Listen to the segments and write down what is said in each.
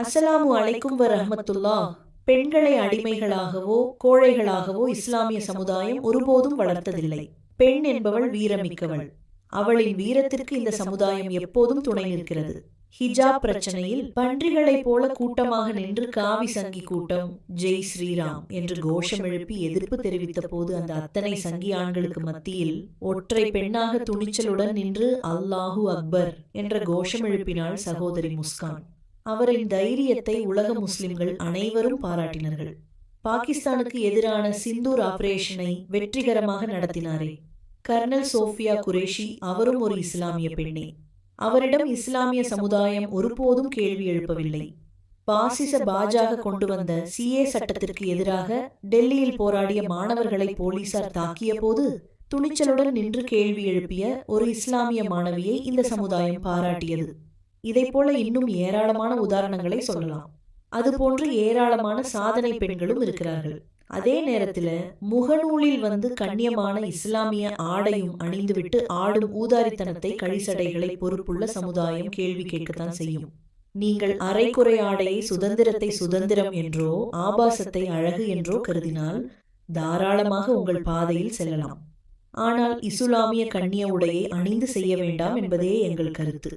அஸ்ஸலாமு அலைக்கும் வ பெண்களை அடிமைகளாகவோ கோழைகளாகவோ இஸ்லாமிய சமுதாயம் ஒருபோதும் வளர்த்ததில்லை. பெண் என்பவள் வீரமிக்கவள். அவளின் வீரத்திற்கு இந்த சமுதாயம் எப்போதும் துணை நிற்கிறது. ஹிஜாப் பிரச்சனையில் பன்றிகளைப் போல கூட்டமாக நின்று காவி சங்கி கூட்டம் ஜெய் ஸ்ரீராம் என்று கோஷம் எழுப்பி எதிர்ப்பு தெரிவித்த போது அந்த அத்தனை சங்கி ஆண்களுக்கு மத்தியில் ஒற்றை பெண்ணாக துணிச்சலுடன் நின்று அல்லாஹு அக்பர் என்ற கோஷம் எழுப்பினாள் சகோதரி முஸ்கான். அவரின் தைரியத்தை உலக முஸ்லிம்கள் அனைவரும் பாராட்டினார்கள். பாகிஸ்தானுக்கு எதிரான சிந்தூர் ஆபரேஷனை வெற்றிகரமாக நடத்தினாரே. கர்னல் சோஃபியா குரேஷி அவரும் ஒரு இஸ்லாமிய பெண்ணே. அவரிடம் இஸ்லாமிய சமுதாயம் ஒருபோதும் கேள்வி எழுப்பவில்லை. பாசிச பாஜக கொண்டு வந்த சிஏ சட்டத்திற்கு எதிராக டெல்லியில் போராடிய மாணவர்களை போலீசார் தாக்கிய போது துணிச்சலுடன் நின்று கேள்வி எழுப்பிய ஒரு இஸ்லாமிய மாணவியை இந்த சமுதாயம் பாராட்டியது. இதை போல இன்னும் ஏராளமான உதாரணங்களை சொல்லலாம். அதுபோன்று ஏராளமான சாதனை பெண்களும் இருக்கிறார்கள். அதே நேரத்துல முகநூலில் வந்து கண்ணியமான இஸ்லாமிய ஆடையும் அணிந்துவிட்டு ஆடும் ஊதாரித்தனத்தை கழிசடைகளை பொறுப்புள்ள சமுதாயம் கேள்வி கேட்கத்தான் செய்யும். நீங்கள் அரைக்குறை ஆடையை சுதந்திரத்தை சுதந்திரம் என்றோ ஆபாசத்தை அழகு என்றோ கருதினால் தாராளமாக உங்கள் பாதையில் செல்லலாம். ஆனால் இசுலாமிய கண்ணிய உடையை அணிந்து செய்ய வேண்டாம் என்பதே எங்கள் கருத்து.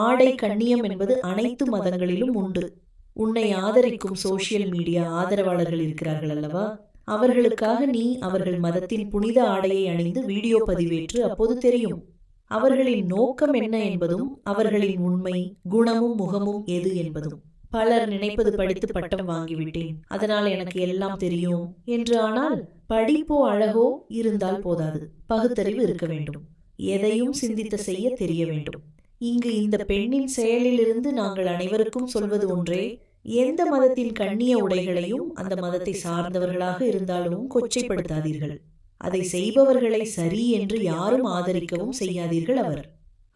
ஆடை கண்ணியம் என்பது அனைத்து மதங்களிலும் உண்டு. உன்னை ஆதரிக்கும் சோசியல் மீடியா ஆதரவாளர்கள் இருக்கிறார்கள் அல்லவா? அவர்களுக்காக நீ அவர்கள் மதத்தின் புனித ஆடையை அணிந்து வீடியோ பதிவேற்று அப்போது தெரியும். அவர்களின் நோக்கம் என்ன என்பதும் அவர்களின் உண்மை குணமும் முகமும் எது என்பதும். பலர் நினைப்பது படித்து பட்டம் வாங்கிவிட்டேன். அதனால் எனக்கு எல்லாம் தெரியும் என்று ஆனால் படிப்போ அழகோ இருந்தால் போதாது. பகுத்தறிவு இருக்க வேண்டும். எதையும் சிந்தித்த செய்ய தெரிய வேண்டும். இங்கு இந்த பெண்ணின் செயலிலிருந்து நாங்கள் அனைவருக்கும் சொல்வது ஒன்றே எந்த மதத்தின் கண்ணிய உடைகளையும் அந்த மதத்தை சார்ந்தவர்களாக இருந்தாலும் கொச்சைப்படுத்தாதீர்கள். அதை செய்பவர்களை சரி என்று யாரும் ஆதரிக்கவும் செய்யாதீர்கள் அவர்.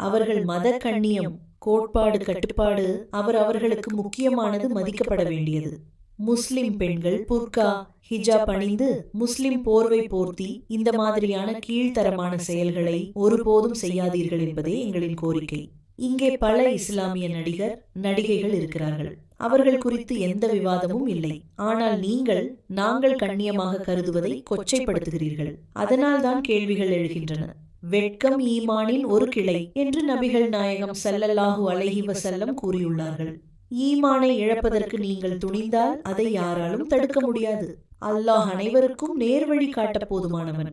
அவர்கள் மத கண்ணியம் கோட்பாடு கட்டுப்பாடு அவர் அவர்களுக்கு முக்கியமானது மதிக்கப்பட வேண்டியது. முஸ்லிம் பெண்கள் புர்கா ஹிஜாப் அணிந்து முஸ்லிம் போர்வை போர்த்தி இந்த மாதிரியான கீழ்த்தரமான செயல்களை ஒருபோதும் செய்யாதீர்கள் என்பதே எங்களின் கோரிக்கை. இங்கே பல இஸ்லாமிய நடிகர் நடிகைகள் இருக்கிறார்கள். அவர்கள் குறித்து எந்த விவாதமும் இல்லை. ஆனால் நீங்கள் நாங்கள் கண்ணியமாக கருதுவதை கொச்சைப்படுத்துகிறீர்கள். அதனால்தான் கேள்விகள் எழுகின்றன. வெட்கம் ஈமானின் ஒரு கிளை என்று நபிகள் நாயகம் சல்லல்லாஹு அலைஹி வசல்லம் கூறியுள்ளார்கள். ஈமானை இழப்பதற்கு நீங்கள் துணிந்தால் அதை யாராலும் தடுக்க முடியாது. அல்லாஹ் அனைவருக்கும் நேர்வழி காட்ட போதுமானவன்.